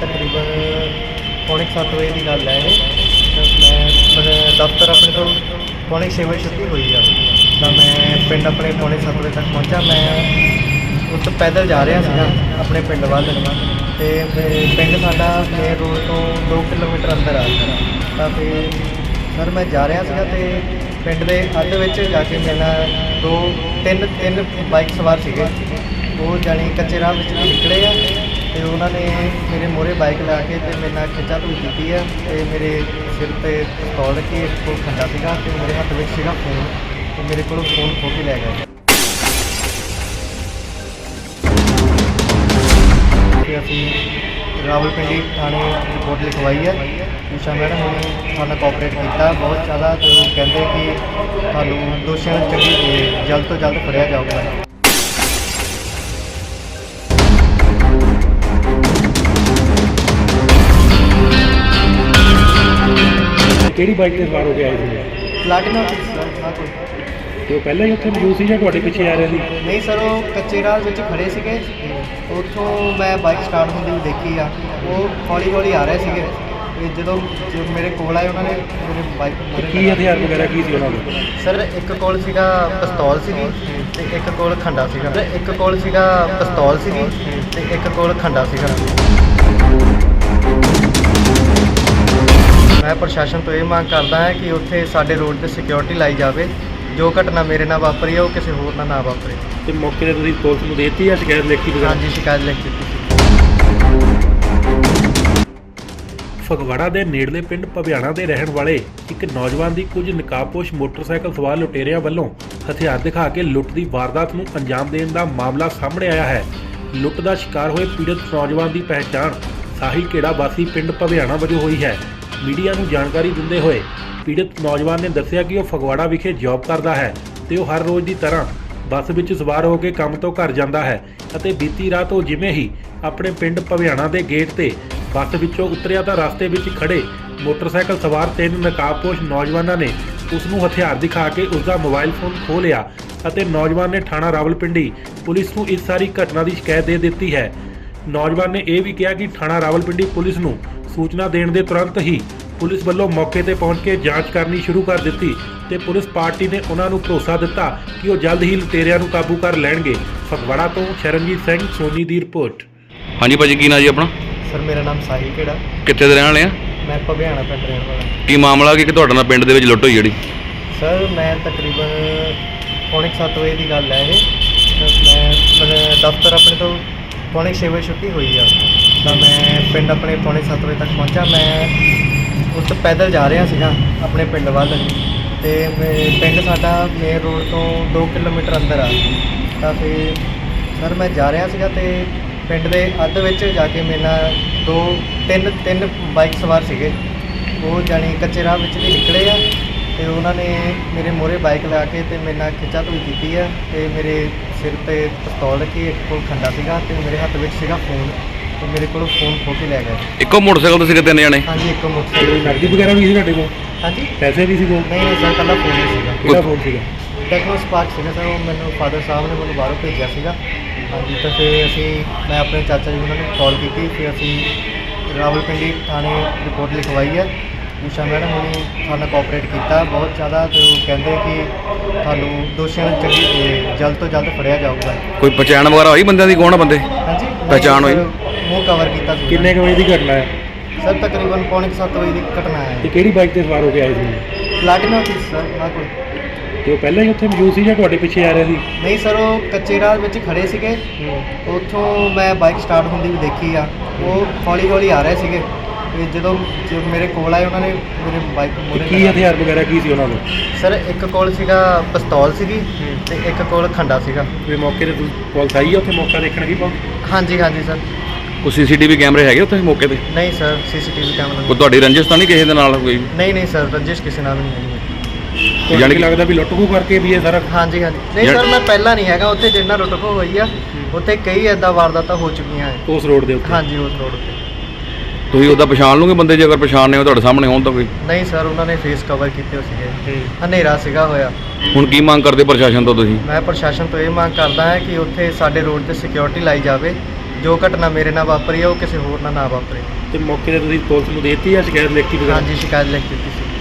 ਤਕਰੀਬਨ ਪੌਣੇ ਕੁ ਸੱਤ ਵਜੇ ਦੀ ਗੱਲ ਹੈ ਇਹ। ਤਾਂ ਮੈਂ ਦਫ਼ਤਰ ਆਪਣੇ ਤੋਂ ਪੌਣੇ ਛੇ ਵਜੇ ਛੁੱਟੀ ਹੋਈ ਆ। ਤਾਂ ਮੈਂ ਪਿੰਡ ਆਪਣੇ ਪੌਣੇ ਸੱਤ ਵਜੇ ਤੱਕ ਪਹੁੰਚਿਆ ਮੈਂ ਉਸ ਪੈਦਲ ਜਾ ਰਿਹਾ ਸੀਗਾ ਆਪਣੇ ਪਿੰਡ ਵੱਲ। ਤੇ ਫਿਰ ਪਿੰਡ ਸਾਡਾ ਮੇਨ ਰੋਡ ਤੋਂ 2 ਕਿਲੋਮੀਟਰ ਅੰਦਰ ਆ ਤਾਂ ਫਿਰ ਸਰ ਮੈਂ ਜਾ ਰਿਹਾ ਸੀਗਾ ਤੇ ਪਿੰਡ ਦੇ ਅੱਧ ਵਿੱਚ ਜਾ ਕੇ ਮੇਰੇ ਨਾਲ ਦੋ, ਤਿੰਨ ਤਿੰਨ ਬਾਈਕ ਸਵਾਰ ਸੀਗੇ। ਉਹ ਜਾਣੀ ਕੱਚੇ ਰਾਹ ਵਿੱਚ ਦੀ ਨਿਕਲੇ ਆ। ਤੇ ਉਹਨਾਂ ਨੇ ਮੇਰੇ ਮੋਰੇ ਬਾਈਕ ਲਾ ਕੇ ਤੇ ਮੇਰੇ ਨਾਲ ਖਿੱਚਾ ਧੂਈ ਕੀਤੀ ਹੈ ਤੇ ਮੇਰੇ ਸਿਰ ਤੇ ਪਿਸਤੌਲ ਰੱਖੀ, ਇੱਕ ਕੋਲ ਖੰਡਾ ਸੀਗਾ ਤੇ ਮੇਰੇ ਹੱਥ ਵਿੱਚ ਸੀਗਾ ਫੋਨ ਤੇ ਮੇਰੇ ਕੋਲੋਂ ਫੋਨ ਖੋ ਕੇ ਲੈ ਗਏ। ਤੇ ਅਸੀਂ ਰਾਵਲਪਿੰਡੀ ਥਾਣੇ ਰਿਪੋਰਟ ਲਿਖਵਾਈ ਹੈ ਊਸ਼ਾ ਮੈਡਮ ਨੇ ਸਾਨੂੰ ਕੋਆਪਰੇਟ ਕੀਤਾ ਬਹੁਤ ਜ਼ਿਆਦਾ ਤੇ ਉਹ ਕਹਿੰਦੇ ਕਿ ਤੁਹਾਨੂੰ ਦੋਸ਼ੀਆਂ ਨੂੰ ਚੰਗੀ ਤੇ ਜਲਦ ਤੋਂ ਜਲਦ ਫੜਿਆ ਜਾਊਗਾ। ਕਿਹੜੀ ਬਾਈਕ ਤੇ ਸਵਾਰ ਹੋ ਕੇ ਆਏ ਸੀ? ਪਲਾਟੀਨਾ ਸਰ ਨਾ ਕੋਈ। ਤੇ ਉਹ ਪਹਿਲਾਂ ਹੀ ਉੱਥੇ ਮੌਜੂਦ ਸੀ ਜਾਂ ਤੁਹਾਡੇ ਪਿੱਛੇ ਆ ਰਹੇ ਸੀ? ਨਹੀਂ ਸਰ ਉਹ ਕੱਚੇ ਰਾਹ ਵਿੱਚ ਖੜੇ ਸੀਗੇ। ਉੱਥੋਂ ਮੈਂ ਬਾਈਕ ਸਟਾਰਟ ਹੁੰਦੀ ਵੀ ਦੇਖੀ ਆ। ਉਹ ਹੌਲੀ ਹੌਲੀ ਆ ਰਹੇ ਸੀਗੇ। ਤੇ ਜਦੋਂ ਜਦੋਂ ਮੇਰੇ ਕੋਲ ਆਏ ਉਹਨਾਂ ਨੇ ਮੇਰੇ ਬਾਈਕ ਤੇ ਕੀ ਹਥਿਆਰ ਵਗੈਰਾ ਕੀ ਸੀ ਉਹਨਾਂ ਕੋਲ ਸਰ ਇੱਕ ਕੋਲ ਸੀਗਾ ਪਿਸਤੌਲ ਸੀਗੀ ਤੇ ਇੱਕ ਕੋਲ ਖੰਡਾ ਸੀਗਾ। ਤੇ ਇੱਕ ਕੋਲ ਸੀਗਾ ਪਿਸਤੌਲ ਸੀਗੀ ਤੇ ਇੱਕ ਕੋਲ ਖੰਡਾ ਸੀਗਾ। ਮੈਂ ਪ੍ਰਸ਼ਾਸਨ ਤੋਂ ਇਹ ਮੰਗ ਕਰਦਾ ਹਾਂ ਕਿ ਉੱਥੇ ਸਾਡੇ ਰੋਡ ਤੇ ਸਿਕਿਉਰਿਟੀ ਲਾਈ ਜਾਵੇ। ਜੋ ਘਟਨਾ ਮੇਰੇ ਨਾਲ ਵਾਪਰੀ ਹੈ ਉਹ ਕਿਸੇ ਹੋਰ ਨਾਲ ਨਾ ਵਾਪਰੇ। ਤੇ ਮੌਕੇ ਤੇ ਤੁਸੀਂ ਪੁਲਿਸ ਨੂੰ ਦੇਤੀ ਜਾਂ ਸ਼ਿਕਾਇਤ ਲਿਖੀ ਵਗੈਰਾ ਹਾਂਜੀ ਸ਼ਿਕਾਇਤ ਲਿਖ ਦਿੱਤੀ ਸੀ। ਫਗਵਾੜਾ ਦੇ ਨੇੜਲੇ ਪਿੰਡ ਭਵਿਆਣਾ ਦੇ ਰਹਿਣ ਵਾਲੇ ਇੱਕ ਨੌਜਵਾਨ ਦੀ ਕੁਝ ਨਕਾਬਪੋਸ਼ ਮੋਟਰਸਾਈਕਲ ਸਵਾਰ ਲੁਟੇਰਿਆਂ ਵੱਲੋਂ ਹਥਿਆਰ ਦਿਖਾ ਕੇ ਲੁੱਟ ਦੀ ਵਾਰਦਾਤ ਨੂੰ ਅੰਜਾਮ ਦੇਣ ਦਾ ਮਾਮਲਾ ਸਾਹਮਣੇ ਆਇਆ ਹੈ। ਲੁੱਟ ਦਾ ਸ਼ਿਕਾਰ ਹੋਏ ਪੀੜਤ ਨੌਜਵਾਨ ਦੀ ਪਹਿਚਾਣ ਸਾਹਿਲ ਕਿਹੜਾ ਵਾਸੀ ਪਿੰਡ ਭਵਿਆਣਾ ਵਜੋਂ ਹੋਈ ਹੈ। ਮੀਡੀਆ ਨੂੰ ਜਾਣਕਾਰੀ ਦਿੰਦੇ ਹੋਏ ਪੀੜਤ ਨੌਜਵਾਨ ਨੇ ਦੱਸਿਆ ਕਿ ਉਹ ਫਗਵਾੜਾ ਵਿਖੇ ਜੌਬ ਕਰਦਾ ਹੈ ਤੇ ਉਹ ਹਰ ਰੋਜ਼ ਦੀ ਤਰ੍ਹਾਂ ਬੱਸ ਵਿੱਚ ਸਵਾਰ ਹੋ ਕੇ ਕੰਮ ਤੋਂ ਘਰ ਜਾਂਦਾ ਹੈ ਅਤੇ ਬੀਤੀ ਰਾਤ ਉਹ ਜਿਵੇਂ ਹੀ ਆਪਣੇ ਪਿੰਡ ਭਵਿਆਣਾ ਦੇ ਗੇਟ ਤੇ ਬੱਸ ਵਿੱਚੋਂ ਉਤਰਿਆ ਤਾਂ ਰਸਤੇ ਵਿੱਚ ਖੜੇ ਮੋਟਰਸਾਈਕਲ ਸਵਾਰ ਤਿੰਨ ਨਕਾਬਪੋਸ਼ ਨੌਜਵਾਨਾਂ ਨੇ ਉਸ ਨੂੰ ਹਥਿਆਰ ਦਿਖਾ ਕੇ ਉਸ ਦਾ ਮੋਬਾਈਲ ਫੋਨ ਖੋਹ ਲਿਆ ਅਤੇ ਨੌਜਵਾਨ ਨੇ ਥਾਣਾ ਰਾਵਲਪਿੰਡੀ ਪੁਲਿਸ ਨੂੰ ਇਸ ਸਾਰੀ ਘਟਨਾ ਦੀ ਸ਼ਿਕਾਇਤ ਦੇ ਦਿੱਤੀ ਹੈ। ਨੌਜਵਾਨ ਨੇ ਇਹ ਵੀ ਕਿਹਾ ਕਿ ਥਾਣਾ ਰਾਵਲਪਿੰਡੀ ਪੁਲਿਸ ਨੂੰ ਸੂਚਨਾ ਦੇਣ ਦੇ ਤੁਰੰਤ ਹੀ ਪੁਲਿਸ ਵੱਲੋਂ ਮੌਕੇ ਤੇ ਪਹੁੰਚ ਕੇ ਜਾਂਚ ਕਰਨੀ ਸ਼ੁਰੂ ਕਰ ਦਿੱਤੀ ਤੇ ਪੁਲਿਸ ਪਾਰਟੀ ਨੇ ਉਹਨਾਂ ਨੂੰ ਭਰੋਸਾ ਦਿੱਤਾ ਕਿ ਉਹ ਜਲਦ ਹੀ ਲੁਟੇਰਿਆਂ ਨੂੰ ਕਾਬੂ ਕਰ ਲੈਣਗੇ। ਫਗਵਾੜਾ ਤੋਂ ਸ਼ਰਨਜੀਤ ਸਿੰਘ ਸੋਨੀ ਦੀ ਰਿਪੋਰਟ। ਹਾਂਜੀ ਭਾਜੀ ਕੀ ਨਾਂ ਜੀ ਆਪਣਾ? ਸਰ ਮੇਰਾ ਨਾਮ ਸਾਹਿਲ ਕਿਹੜਾ ਕਿੱਥੇ ਦੇ ਰਹਿਣ ਵਾਲੇ ਆ? ਮੈਂ ਭਵਿਆਣਾ ਪਿੰਡ ਰਹਿਣ ਵਾਲਾ। ਕੀ ਮਾਮਲਾ ਕੀ? ਤੁਹਾਡੇ ਨਾਲ ਪਿੰਡ ਦੇ ਵਿੱਚ ਲੁੱਟ ਹੋਈ ਜਿਹੜੀ? ਸਰ ਮੈਂ ਤਕਰੀਬਨ ਪੌਣੇ ਕੁ ਸੱਤ ਵਜੇ ਦੀ ਗੱਲ ਹੈ ਇਹ। ਮੈਂ ਦਫ਼ਤਰ ਆਪਣੇ ਤੋਂ ਪੌਣੇ ਛੇ ਵਜੇ ਛੁੱਟੀ ਹੋਈ ਆ। ਤਾਂ ਮੈਂ ਪਿੰਡ ਆਪਣੇ ਪੌਣੇ ਸੱਤ ਵਜੇ ਤੱਕ ਪਹੁੰਚਾ ਮੈਂ ਉਸ ਪੈਦਲ ਜਾ ਰਿਹਾ ਸੀਗਾ ਆਪਣੇ ਪਿੰਡ ਵੱਲ ਤੇ ਮੇ- ਪਿੰਡ ਸਾਡਾ ਮੇਨ ਰੋਡ ਤੋਂ 2 ਕਿਲੋਮੀਟਰ ਅੰਦਰ ਆ। ਤਾਂ ਫਿਰ ਸਰ ਮੈਂ ਜਾ ਰਿਹਾ ਸੀਗਾ ਤੇ ਪਿੰਡ ਦੇ ਅੱਧ ਵਿੱਚ ਜਾ ਕੇ ਮੇਰੇ ਨਾਲ ਦੋ, ਤਿੰਨ ਤਿੰਨ ਬਾਈਕ ਸਵਾਰ ਸੀਗੇ। ਉਹ ਜਾਣੀ ਕੱਚੇ ਰਾਹ ਵਿੱਚ ਦੀ ਨਿਕਲੇ ਆ ਤੇ ਉਹਨਾਂ ਨੇ ਮੇਰੇ ਮੋਰੇ ਬਾਈਕ ਲਾ ਕੇ ਤੇ ਮੇਰੇ ਨਾਲ ਖਿੱਚਾ ਧੂਈ ਕੀਤੀ ਆ ਤੇ ਮੇਰੇ ਸਿਰ ਤੇ ਪਿਸਤੌਲ ਰੱਖੀ, ਇੱਕ ਕੋਲ ਖੰਡਾ ਸੀਗਾ ਤੇ ਮੇਰੇ ਹੱਥ ਵਿੱਚ ਸੀਗਾ ਫੋਨ ਤੇ ਮੇਰੇ ਕੋਲੋਂ ਫੋਨ ਖੋ ਕੇ ਲੈ ਗਏ। ਇੱਕੋ ਮੋਟਰਸਾਈਕਲ ਤੇ ਸੀਗੇ ਤਿੰਨ ਜਣੇ? ਹਾਂਜੀ ਇੱਕ ਤੇ ਮੋਟਰਸਾਈਕਲ ਨਕਦੀ ਵਗੈਰਾ ਵੀ ਸੀ ਤੁਹਾਡੇ ਕੋਲ? ਹਾਂਜੀ। ਪੈਸੇ ਵੀ ਸੀ ਕੋਲ ਨਹੀਂ ਨਹੀਂ ਸਰ ਕੱਲਾ ਫੋਨ ਹੀ ਸੀਗਾ। ਕਿਹੜਾ ਫੋਨ ਸੀਗਾ? ਟੈਕਨੋ ਸਪਾਰਕ ਸੀਗਾ ਸਰ ਉਹ ਮੈਨੂੰ ਫਾਦਰ ਸਾਹਿਬ ਨੇ ਮੈਨੂੰ ਬਾਹਰੋਂ ਭੇਜਿਆ ਸੀਗਾ। ਹਾਂਜੀ ਤਾਂ ਫਿਰ ਅਸੀਂ ਮੈਂ ਆਪਣੇ ਚਾਚਾ ਜੀ ਉਹਨਾਂ ਨੂੰ ਕਾਲ ਕੀਤੀ ਫਿਰ ਅਸੀਂ ਰਾਵਲਪਿੰਡੀ ਥਾਣੇ ਰਿਪੋਰਟ ਲਿਖਵਾਈ ਹੈ। ਊਸ਼ਾ ਮੈਡਮ ਨੇ ਸਾਨੂੰ ਕੋਆਪਰੇਟ ਕੀਤਾ ਬਹੁਤ ਜ਼ਿਆਦਾ ਤੇ ਉਹ ਕਹਿੰਦੇ ਕਿ ਤੁਹਾਨੂੰ ਦੋਸ਼ੀਆਂ ਨੂੰ ਚੰਗੀ ਤੇ ਜਲਦ ਤੋਂ ਜਲਦ ਫੜਿਆ ਜਾਊਗਾ। ਕੋਈ ਪਛਾਣ ਵਗੈਰਾ ਹੋਈ ਬੰਦਿਆਂ ਦੀ? ਕੌਣ ਆ ਬੰਦੇ? ਹਾਂਜੀ ਪਹਿਚਾਣ ਹੋਈ? ਮੂੰਹ ਕਵਰ ਕੀਤਾ ਸੀ। ਕਿੰਨੇ ਕੁ ਵਜੇ ਦੀ ਘਟਨਾ ਹੈ? ਸਰ ਤਕਰੀਬਨ ਪੌਣੇ ਕੁ ਸੱਤ ਵਜੇ ਦੀ ਘਟਨਾ ਹੈ। ਤੇ ਕਿਹੜੀ ਬਾਈਕ ਤੇ ਸਵਾਰ ਹੋ ਕੇ ਆਏ ਸੀ? ਪਲਾਟੀਨਾ ਸੀ ਸਰ ਨਾ ਕੋਈ ਤੇ ਉਹ ਪਹਿਲਾਂ ਹੀ ਉੱਥੇ ਮੌਜੂਦ ਸੀ ਜਾਂ ਤੁਹਾਡੇ ਪਿੱਛੇ ਆ ਰਹੇ ਸੀ? ਨਹੀਂ ਸਰ ਉਹ ਕੱਚੇ ਰਾਹ ਵਿੱਚ ਖੜੇ ਸੀਗੇ। ਉੱਥੋਂ ਮੈਂ ਬਾਈਕ ਸਟਾਰਟ ਹੁੰਦੀ ਵੀ ਦੇਖੀ ਆ। ਉਹ ਹੌਲੀ ਹੌਲੀ ਆ ਰਹੇ ਸੀਗੇ। ਤੇ ਜਦੋਂ ਜਦੋਂ ਮੇਰੇ ਕੋਲ ਆਏ ਉਹਨਾਂ ਨੇ ਮੇਰੇ ਬਾਈਕ ਤੇ ਮੋਰੇ ਕੀ ਹਥਿਆਰ ਵਗੈਰਾ ਕੀ ਸੀ ਉਹਨਾਂ ਕੋਲ? ਸਰ ਇੱਕ ਕੋਲ ਸੀਗਾ ਪਿਸਤੌਲ ਸੀਗੀ ਤੇ ਇੱਕ ਕੋਲ ਖੰਡਾ ਸੀਗਾ। ਤੇ ਮੌਕੇ ਤੇ ਪੁਲਿਸ ਆਈ ਆ ਉੱਥੇ ਮੌਕਾ ਦੇਖਣ ਕੀ ਪੁਲਿਸ? ਹਾਂਜੀ ਹਾਂਜੀ ਸਰ। ਕੋਈ ਸੀਸੀਟੀਵੀ ਕੈਮਰੇ ਹੈਗੇ ਉੱਥੇ ਮੌਕੇ ਤੇ? ਨਹੀਂ ਸਰ ਸੀਸੀਟੀਵੀ ਕੈਮਰਾ ਕੋਈ ਤੁਹਾਡੀ ਰੰਜਿਸ਼ ਤਾਂ ਨਹੀਂ ਕਿਸੇ ਦੇ ਨਾਲ ਕੋਈ? ਨਹੀਂ ਨਹੀਂ ਸਰ ਰੰਜਿਸ਼ ਕਿਸੇ ਨਾਲ ਵੀ ਨਹੀਂ ਹੈ ਤੁਹਾਨੂੰ ਯਾਨੀ ਕੀ ਲੱਗਦਾ ਵੀ ਲੁੱਟ-ਖੋਹ ਕਰਕੇ ਵੀ ਇਹ ਸਾਰਾ ਹਾਂਜੀ ਹਾਂਜੀ। ਨਹੀਂ ਸਰ ਮੈਂ ਪਹਿਲਾਂ ਨਹੀਂ ਹੈਗਾ ਉੱਥੇ ਜਿੰਨਾ ਲੁੱਟ ਖੋਹ ਹੋਈ ਆ ਉੱਥੇ ਕਈ ਐਦਾਂ ਵਾਰਦਾਤਾਂ ਹੋ ਚੁੱਕੀਆਂ ਹੈ ਉਸ ਰੋਡ ਦੇ ਉੱਤੇ? ਹਾਂਜੀ ਉਸ ਰੋਡ ਤੇ। ਤੁਸੀਂ ਉਹਦਾ ਪਛਾਣ ਲਓਗੇ ਬੰਦੇ ਜੇ ਅਗਰ ਪਛਾਣਨੇ ਹੋ ਤੁਹਾਡੇ ਸਾਹਮਣੇ ਹੋਣ ਤਾਂ ਕੋਈ? ਨਹੀਂ ਸਰ ਉਹਨਾਂ ਨੇ ਫੇਸ ਕਵਰ ਕੀਤੇ ਹੋ ਸੀਗੇ। ਤੇ ਹਨੇਰਾ ਸੀਗਾ ਹੋਇਆ। ਹੁਣ ਕੀ ਮੰਗ ਕਰਦੇ ਪ੍ਰਸ਼ਾਸਨ ਤੋਂ ਤੁਸੀਂ? ਮੈਂ ਪ੍ਰਸ਼ਾਸਨ ਤੋਂ ਇਹ ਮੰਗ ਕਰਦਾ ਹਾਂ ਕਿ ਉੱਥੇ ਸਾਡੇ ਰੋਡ ਤੇ ਸਿਕਿਉਰਿਟੀ ਲਾਈ ਜਾਵੇ। ਜੋ ਘਟਨਾ ਮੇਰੇ ਨਾਲ ਵਾਪਰੀ ਹੈ ਉਹ ਕਿਸੇ ਹੋਰ ਨਾਲ ਨਾ ਵਾਪਰੇ। ਤੇ ਮੌਕੇ ਤੇ ਤੁਸੀਂ ਪੁਲਿਸ ਨੂੰ ਦੇਤੀ ਜਾਂ ਸ਼ਿਕਾਇਤ ਲਿਖਤੀ ਵਗੈਰਾ? ਹਾਂਜੀ ਸ਼ਿਕਾਇਤ ਲਿਖ ਦਿੱਤੀ ਸੀ।